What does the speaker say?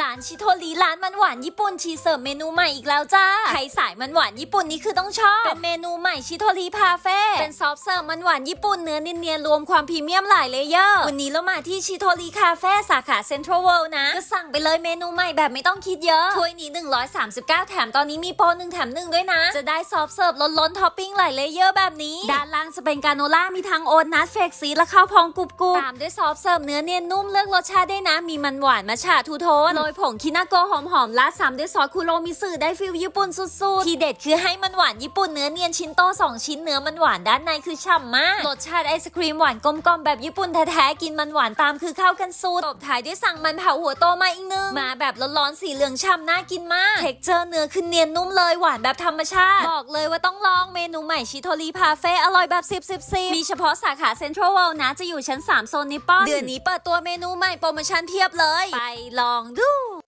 ร้านชิโทริร้านมันหวานญี่ปุ่นชีเสิร์ฟเมนูใหม่อีกแล้วจ้า ใครสายมันหวานญี่ปุ่นนี่คือต้องชอบ เป็นเมนูใหม่ชิโทริพาเฟ่ เป็นซอฟเสิร์ฟมันหวานญี่ปุ่นเนื้อเนียนๆรวมความพรีเมียมหลายเลเยอร์ วันนี้เรามาที่ชิโทริคาเฟ่สาขาเซ็นทรัลเวิลด์นะ ก็สั่งไปเลยเมนูใหม่แบบไม่ต้องคิดเยอะ ถ้วยนี้ 139 แถมตอนนี้มีโปรหนึ่งแถมหนึ่งด้วยนะ จะได้ซอฟเสิร์ฟล้นๆท็อปปิ้งหลายเลเยอร์แบบนี้ ด้านล่างจะเป็นกาโนล่ามีทั้งโอ๊ตนัทเฟกซีและข้าวพองกรุบๆ ตามด้วยซอฟต์เสิร์ฟเนื้อเนียนนุ่มเลือกรสชาติได้นะ มีมันหวานมัชฉะทูโทนโรยผงคินาโกหอมๆราดซ้ำด้วยซอสคุโรมิสึได้ฟิลญี่ปุ่นสุดๆ ทีเด็ดคือให้มันหวานญี่ปุ่นเนื้อเนียนชิ้นโต 2 ชิ้นเนื้อมันหวานด้านในคือฉ่ำมาก รสชาติไอศครีมหวานกลมๆแบบญี่ปุ่นแท้ๆ กินมันหวานตามคือเข้ากันสุดตบท้ายด้วยสั่งมันเผาหัวโตมาอีกนึง มาแบบร้อนๆสีเหลืองฉ่ำน่ากินมาก เท็กเจอร์เนื้อคือเนียนนุ่มเลยหวานแบบธรรมชาติ บอกเลยว่าต้องลองเมนูใหม่ชิโทริพาเฟ่อร่อยแบบ10 10 10มีเฉพาะสาขาเซ็นทรัลเวิลด์นะจะอยู่ชั้น3โซนนิปปอนเดือนนี้เปิดตัวเมนูใหม่โปรโมชั่นเพียบเลย ไปลองดู